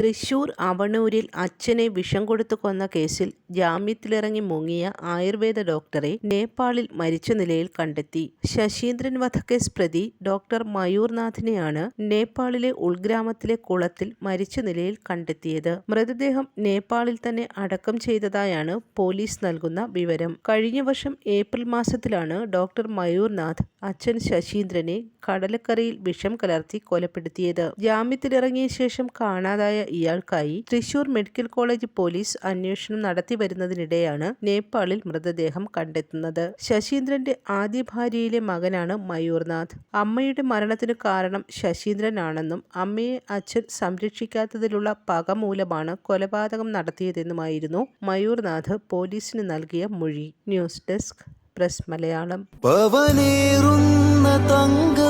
തൃശൂർ അവണൂരിൽ അച്ഛനെ വിഷം കൊടുത്തു കൊന്ന കേസിൽ ജാമ്യത്തിലിറങ്ങി മുങ്ങിയ ആയുർവേദ ഡോക്ടറെ നേപ്പാളിൽ മരിച്ച നിലയിൽ കണ്ടെത്തി. ശശീന്ദ്രൻ വധക്കേസ് പ്രതി ഡോക്ടർ മയൂർനാഥിനെയാണ് നേപ്പാളിലെ ഉൾഗ്രാമത്തിലെ കുളത്തിൽ മരിച്ച നിലയിൽ കണ്ടെത്തിയത്. മൃതദേഹം നേപ്പാളിൽ തന്നെ അടക്കം ചെയ്തതായാണ് പോലീസ് നൽകുന്ന വിവരം. കഴിഞ്ഞ വർഷം ഏപ്രിൽ മാസത്തിലാണ് ഡോക്ടർ മയൂർനാഥ് അച്ഛൻ ശശീന്ദ്രനെ കടലക്കരയിൽ വിഷം കലർത്തി കൊലപ്പെടുത്തിയത്. ജാമ്യത്തിലിറങ്ങിയ ശേഷം കാണാതായ ഇയാൾക്കായി തൃശൂർ മെഡിക്കൽ കോളേജ് പോലീസ് അന്വേഷണം നടത്തി വരുന്നതിനിടെയാണ് നേപ്പാളിൽ മൃതദേഹം കണ്ടെത്തുന്നത്. ശശീന്ദ്രന്റെ ആദ്യ ഭാര്യയിലെ മകനാണ് മയൂർനാഥ്. അമ്മയുടെ മരണത്തിന് കാരണം ശശീന്ദ്രനാണെന്നും അമ്മയെ അച്ഛൻ സംരക്ഷിക്കാത്തതിലുള്ള പക മൂലമാണ് കൊലപാതകം നടത്തിയതെന്നുമായിരുന്നു മയൂർനാഥ് പോലീസിന് നൽകിയ മൊഴി. News desk press Malayalam. പവനേറുന്ന തങ്കമാണു